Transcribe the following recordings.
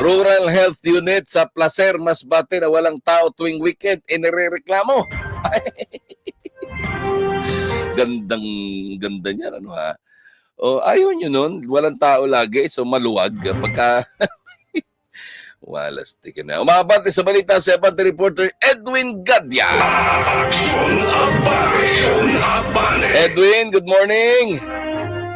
Rural Health Unit sa Placer, Masbate na walang tao tuwing weekend, inirereklamo. Gandang ganda niya, ano ha? O, ayaw nyo nun, walang tao lagi, so maluwag. Pagka... Walas tika na. Umabante sa balita si Abante reporter Edwin Gadya. Edwin, good morning.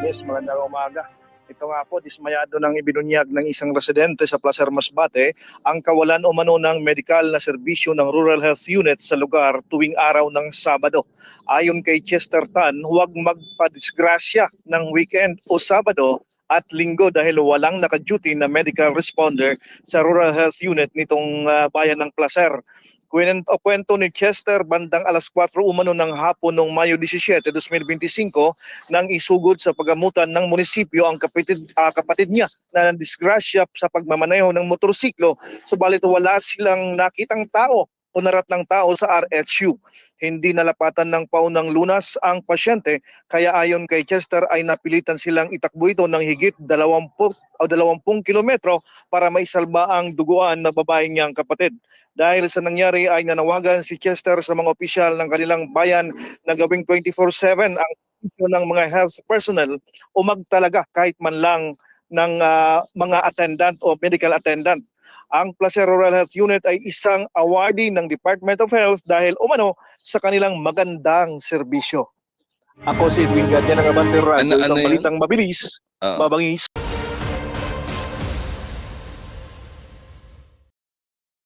Yes, magandang umaga. Ito nga po, dismayado ng ibinunyag ng isang residente sa Placer Masbate ang kawalan o mano ng medikal na serbisyo ng Rural Health Unit sa lugar tuwing araw ng Sabado. Ayon kay Chester Tan, huwag magpadisgrasya ng weekend o Sabado at linggo dahil walang naka-duty na medical responder sa Rural Health Unit nitong ah, bayan ng Placer. Kwento, kwento ni Chester bandang alas 4 umano ng hapon noong Mayo 17, 2025 nang isugod sa pagamutan ng munisipyo ang kapatid, ah, kapatid niya na disgrasya sa pagmamaneho ng motorsiklo. Subalit wala silang nakitang tao o narat ng tao sa RHU. Hindi nalapatan ng paunang lunas ang pasyente kaya ayon kay Chester ay napilitan silang itakbo ito ng higit 20 o 20 kilometro para maisalba ang duguan na babaeng niyang kapatid. Dahil sa nangyari ay nanawagan si Chester sa mga opisyal ng kanilang bayan na gawing 24-7 ang ng mga health personnel o magtalaga kahit man lang ng ah, mga attendant o medical attendant. Ang Placer Rural Health Unit ay isang awardee ng Department of Health dahil umano sa kanilang magandang serbisyo. Ako si Edwin Gadya ng Abante Radio, Ano- ano ng yun? balitang mabilis, Oo. mabangis,